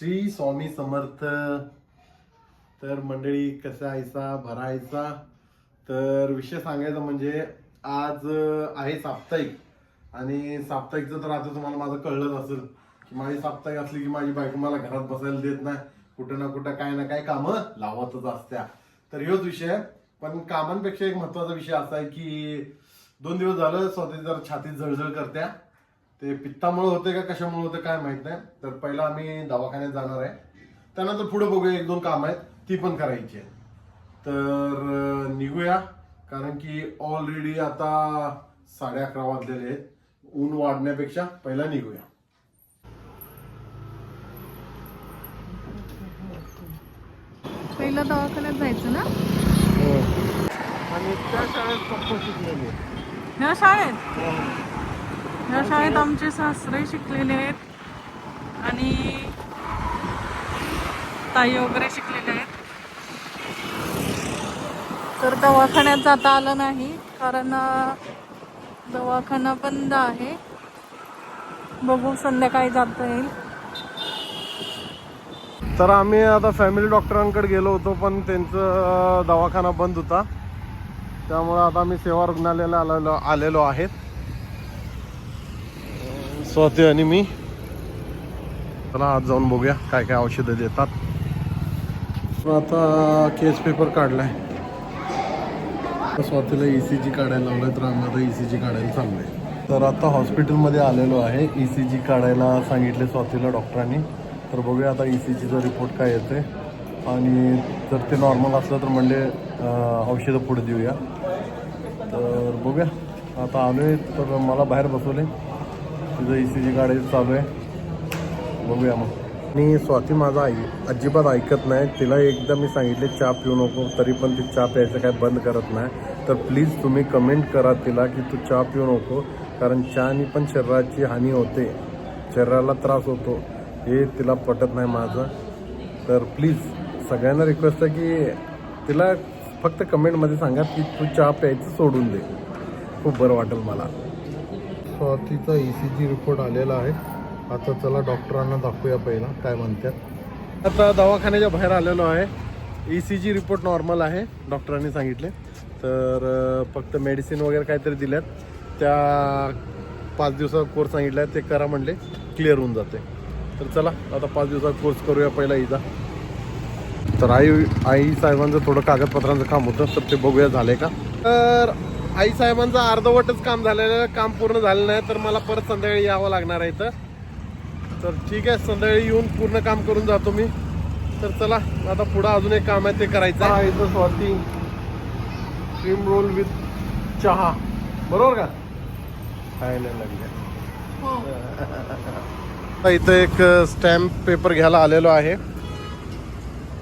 श्री स्वामी समर्थ. तर मंडळी कसा यायचा भरायचा तर विषय सांगायचा म्हणजे आज आहे साप्ताहिक. आणि साप्ताहिकचं तर आता तुम्हाला माझं कळलंच असेल की माझी साप्ताहिक असली की माझी बायको मला घरात बसायला देत नाही. कुठं ना कुठं काय ना काय कामं लावतच असत्या. तर ह्योच विषय. पण कामांपेक्षा एक महत्त्वाचा विषय असा आहे की दोन दिवस झालं स्वतः जर छातीत जळजळ करत्या. ते पित्तामुळे होते का कशामुळे होते काय माहीत नाही. तर पहिला आम्ही दवाखान्यात जाणार आहे. त्यानंतर पुढे बघूया एक दोन काम आहेत ती पण करायची आहे. तर निघूया कारण की ऑलरेडी आता साडे अकरा वाजलेले आहेत. ऊन वाढण्यापेक्षा पहिला निघूया. पहिला दवाखान्यात जायचं ना? आणि त्या शाळेत ह्या शाळेत? ह्या शाळेत आमचे सासरे शिकलेले आहेत आणि ताई वगैरे शिकलेले आहेत. तर दवाखान्यात जाता आलं नाही कारण दवाखाना बंद आहे. बघू संध्याकाळी जाता येईल. तर आम्ही आता फॅमिली डॉक्टरांकडे गेलो होतो पण त्यांचं दवाखाना बंद होता. त्यामुळं आता आम्ही सेवा रुग्णालयाला आलेलो आलेलो आहेत. स्वाती आणि मी. चला आज जाऊन बघूया काय काय औषधं देतात. आता केस पेपर काढलाय. तर स्वातीला ई सी जी काढायला लावलाय तर आम्ही आता ई सी जी काढायला चाललंय. तर आता हॉस्पिटलमध्ये आलेलो आहे. ई सी जी काढायला सांगितले स्वातीला डॉक्टरांनी. तर बघूया आता ई सी जीचा रिपोर्ट काय येते आणि जर ते नॉर्मल असलं तर म्हणजे औषधं पुढे देऊया. तर बघूया. आता आलो आहे तर मला बाहेर बसवले तिचं ए सी जी काढायचं चालू आहे. बघूया मग. आणि स्वाती माझा आई अजिबात ऐकत नाही. तिला एकदा मी सांगितले चहा पिऊ नको तरी पण ती चहा प्यायचं काय बंद करत नाही. तर प्लीज तुम्ही कमेंट करा तिला की तू चहा पिऊ नको कारण चहानी पण शरीराची हानी होते. शरीराला त्रास होतो. हे तिला पटत नाही माझं. तर प्लीज सगळ्यांना रिक्वेस्ट आहे की तिला फक्त कमेंटमध्ये सांगा की तू चहा प्यायचं सोडून दे. खूप बरं वाटेल मला. स्वातीचा ई सी जी रिपोर्ट आलेला आहे. आता चला डॉक्टरांना दाखवूया पहिला काय म्हणतात. आता दवाखान्याच्या बाहेर आलेलो आहे. E C G report normal आहे डॉक्टरांनी सांगितले. तर फक्त मेडिसिन वगैरे काहीतरी दिल्यात त्या पाच दिवसाचा कोर्स सांगितला ते करा म्हणले क्लिअर होऊन जाते. तर चला आता पाच दिवसाचा कोर्स करूया पहिला इजा तर आई आई साहेबांचं थोडं कागदपत्रांचं काम होतं तर ते बघूया झालंय का? तर आई साहेबांचं अर्धवटच काम झालेलं आहे, काम पूर्ण झालं नाही तर मला परत संध्याकाळी यावं लागणार आहे इथं. तर ठीक आहे संध्याकाळी येऊन पूर्ण काम करून जातो मी. तर चला आता पुढं अजून एक काम आहे ते करायचं आहे. इथं स्वाती. क्रीम रोल विथ चहा. बरोबर का? खायला लागले हो. इथं एक स्टॅम्प पेपर घ्यायला आलेलो आहे.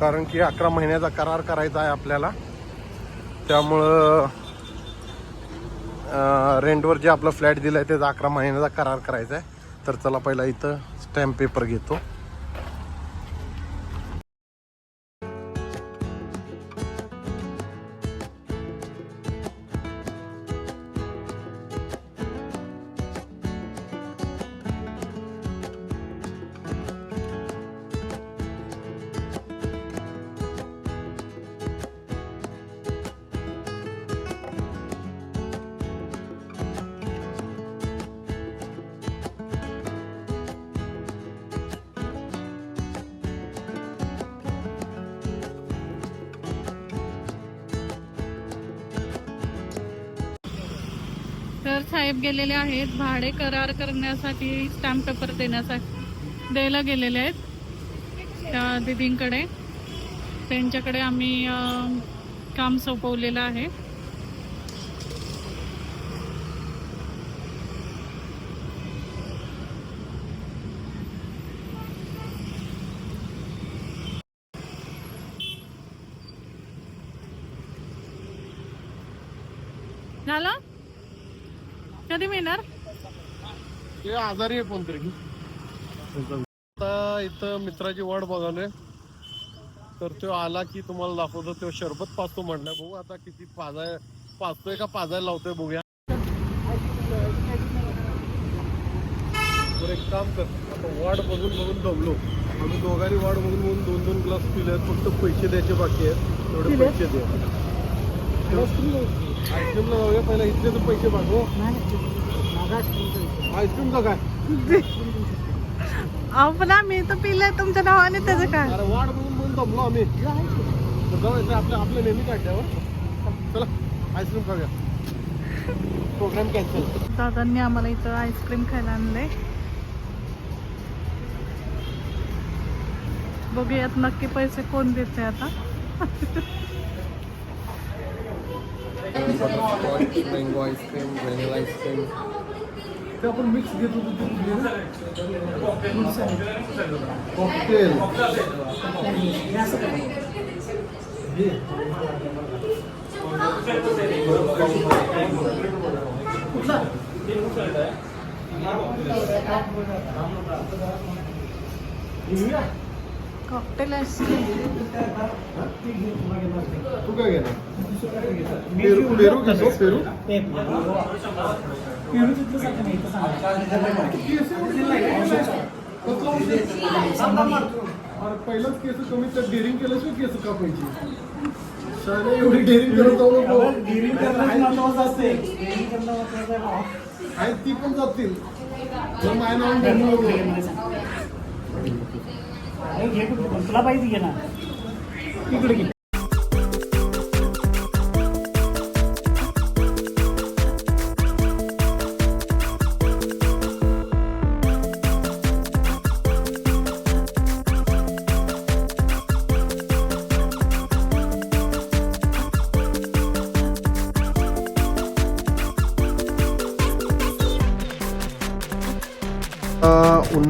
कारण की अकरा महिन्याचा करार करायचा आहे आपल्याला. त्यामुळं रेंटवर जे आपलं फ्लॅट दिलं आहे त्याचा अकरा महिन्याचा करार करायचा आहे तर चला पहिला इथं स्टॅम्प पेपर घेतो. तर साहेब गेलेले आहेत भाडे करार करण्यासाठी स्टॅम्प पेपर देण्यासाठी द्यायला गेलेले आहेत त्या दिदींकडे. त्यांच्याकडे आम्ही काम सोपवलेलं आहे. झालं? कधी मिळणार? ते आजारी आहे कोणतरी. आता इथं मित्राची वाट बघालोय. तर तो आला की तुम्हाला दाखवतो तो शरबत पाचतो म्हटलं बघू आता किती पाजाय पाचतोय का पाजायला लावतोय बघूया. तर एक काम कर आता वाट बघून बघून दमलो. आम्ही दोघांनी वाट बघून बघून दोन दोन ग्लास पिले फक्त पैसे द्यायचे बाकी आहेत तेवढे पैसे दे. आईस्क्रीमला जाऊया पहिला इथले तर पैसे मागव. आईस्क्रीमचा काय? अहो पण आम्ही तर पिलंय तुमच्या नावाने त्याचं काय? अरे वाट बघून बघून दमलो आम्ही. जाऊ आपल्या आपल्या नेहमी काढल्यावर. चला आईस्क्रीम खाऊया. प्रोग्राम कॅन्सल दादांनी आम्हाला इथं आईस्क्रीम खायला आणलंय. बघूयात नक्की पैसे कोण देते आता. मँगो आईस्क्रीम व्हॅनिला आईस्क्रीम ते आपण मिक्स घेत होतो कॉकटेल कॉकटेल तू काय घेणार पेरू पेरू घेतो पेरू पहिलाच केस कमी तर डेअरिंग केल्याशिवाय केस कापायची एवढी डेअरिंग करत जाऊ नको. आहेत ती पण जातील. जर माझ्या नावाने डेअरिंग नको तुला पाहिजे घे ना? तिकडे घे.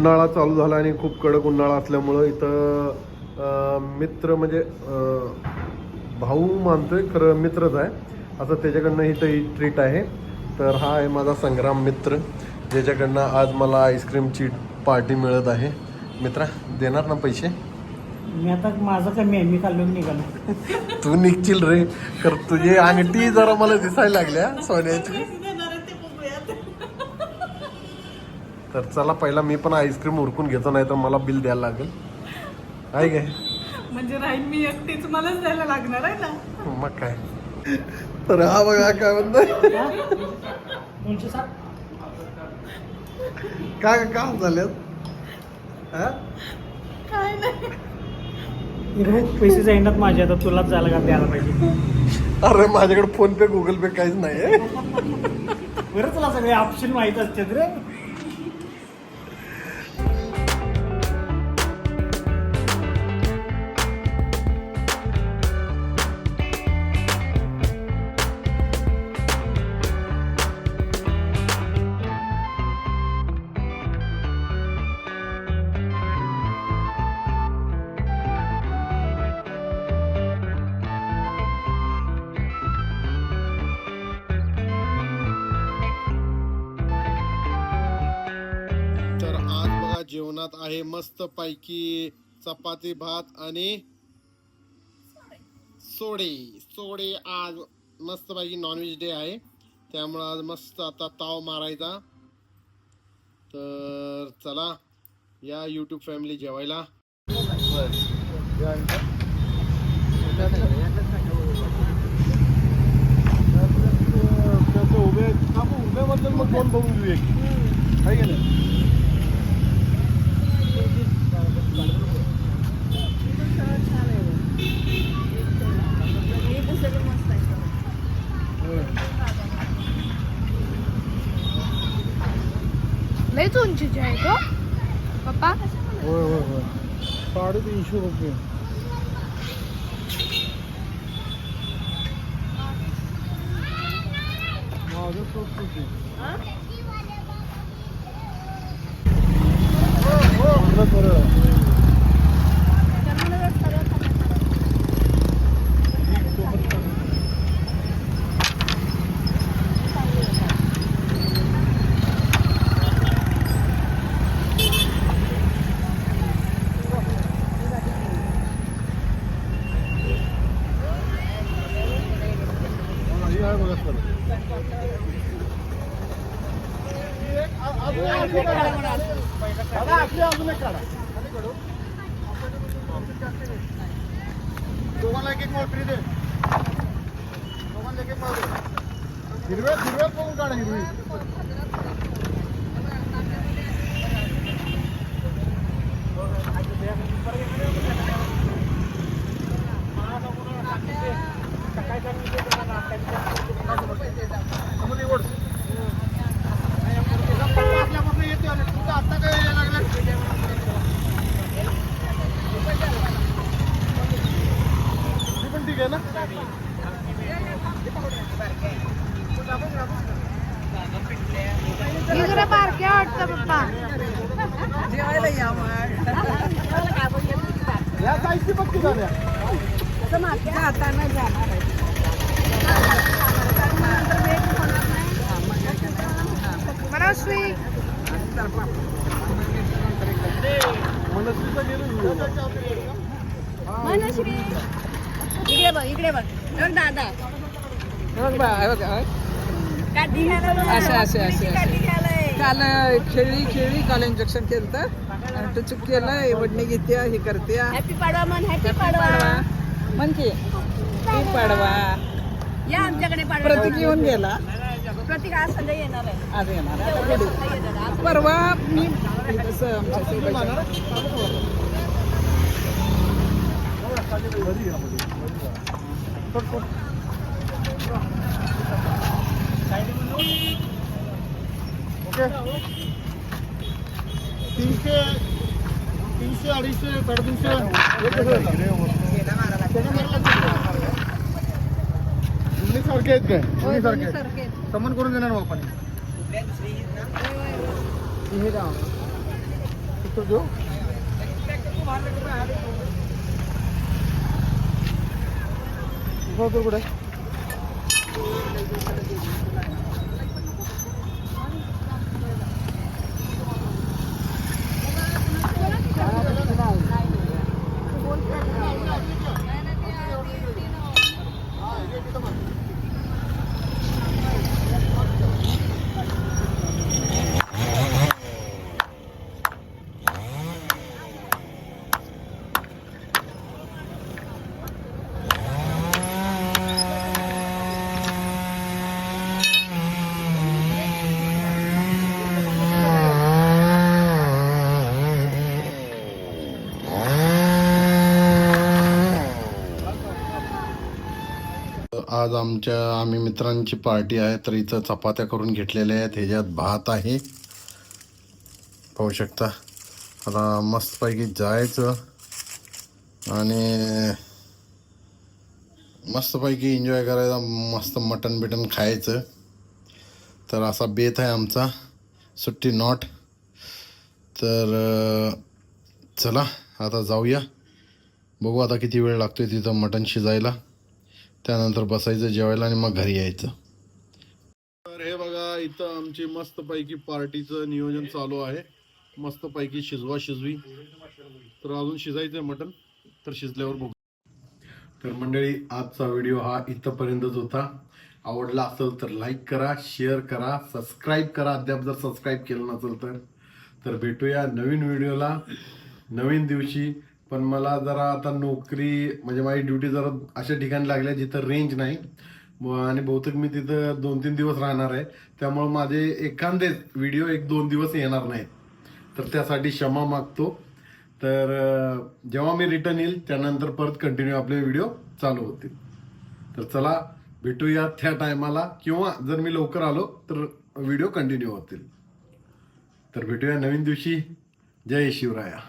उन्हाळा चालू झाला आणि खूप कडक उन्हाळा असल्यामुळं इथं मित्र म्हणजे भाऊ मानतोय खरं मित्रच आहे. असं त्याच्याकडनं इथं ही ट्रीट आहे. तर हा आहे माझा संग्राम मित्र ज्याच्याकडनं आज मला आईस्क्रीमची पार्टी मिळत आहे. मित्रा देणार ना पैसे? मी आता माझं कमी आहे मी काढून निघालो. तू निघशील रे. तर तुझी अंगठी जरा मला दिसायला लागल्या सोन्याची. तर चला पहिला मी पण आईस्क्रीम उरकून घेतो नाही तर मला बिल द्यायला लागेल. आहे काय? म्हणजे राहील मी एकटीच मलाच द्यायला लागणार आहे ना? मग काय? तर हा बघा काय साठ काय काम हा? काय नाही. पैसे जाईनात माझे आता तुलाच जायला का द्यायला पाहिजे? अरे माझ्याकडे फोन पे गुगल पे काहीच नाही बरं तुला सगळे ऑप्शन माहीत असतात रे. जेवणात आहे. मस्त पैकी चपाती भात आणि सोडे. सोडे आज मस्त पैकी नॉनव्हेज डे आहे. त्यामुळं आज मस्त आता ताव मारायचा. तर चला या यूट्यूब फॅमिली जेवायला. उभे उभ्याबद्दल मग कोण बघून घेऊ एक आहे की नाही लयच उंचीची आहे तो पप्पा? होय होय होय. साडेतीनशे रुपये. माझं स्वस्त दोघांना एक एक माळ फ्री दे दोघांना एक एक माळ दे हिरव्या हिरव्या बघून काढा हिरवी आता या साईजची पक्की झाल्या मनस्वी. मनस्वीचा गेलो मनस्वी. इकडे बघ इकडे बघ. बघ दादा. असे असे असे. काल खेळी खेळी काल इंजेक्शन केलं तर आणि तो चूक केलं वडणी घेते हे करते हॅपी पाडवा मन हॅपी पाडवा. म्हण की पाडवा. या आमच्याकडे पाडवा. प्रतीक येऊन गेला. प्रतीक आज संध्या येणार आहे. आज येणार परवा मी आमच्या ओके तीनशे तीनशे अडीचशे साडेतीनशे. दोन्ही सारखे आहेत काय? दोन्ही सारखे समान करून देणार मग आपण. हे उत्तर देऊ कुठे? आज आमच्या आम्ही मित्रांची पार्टी आहे तर इथं चपात्या करून घेतलेल्या आहेत. ह्याच्यात भात आहे. पाहू शकता. आता मस्तपैकी जायचं. आणि मस्तपैकी एन्जॉय करायचा मस्त मटन बिटन खायचं. तर असा बेत आहे आमचा. सुट्टी नॉट तर चला आता जाऊया. बघू आता किती वेळ लागतोय तिथं मटण शिजायला. त्यानंतर बसायचं जेवायला आणि मग घरी यायचं. तर हे बघा इथं आमची मस्तपैकी पार्टीचं नियोजन चालू आहे. मस्तपैकी शिजवा शिजवी. तर अजून शिजायचं आहे मटण तर शिजल्यावर बघू. तर मंडळी आजचा व्हिडिओ हा इथंपर्यंतच होता. आवडला असेल तर लाईक करा शेअर करा सबस्क्राईब करा. अद्याप जर सबस्क्राईब केलं नसेल तर. तर भेटूया नवीन व्हिडिओला नवीन दिवशी. पण मला जरा आता नोकरी म्हणजे माझी ड्युटी जरा अशा ठिकाणी लागल्या जिथं रेंज नाही. आणि बहुतेक मी तिथं दोन तीन दिवस राहणार आहे. त्यामुळे माझे एखादे व्हिडिओ एक दोन दिवस येणार नाहीत. तर त्यासाठी क्षमा मागतो. तर जेव्हा मी रिटर्न येईल त्यानंतर परत कंटिन्यू आपले व्हिडिओ चालू होतील. तर चला भेटूया त्या टायमाला किंवा जर मी लवकर आलो तर व्हिडिओ कंटिन्यू होतील. तर भेटूया नवीन दिवशी. जय शिवराया.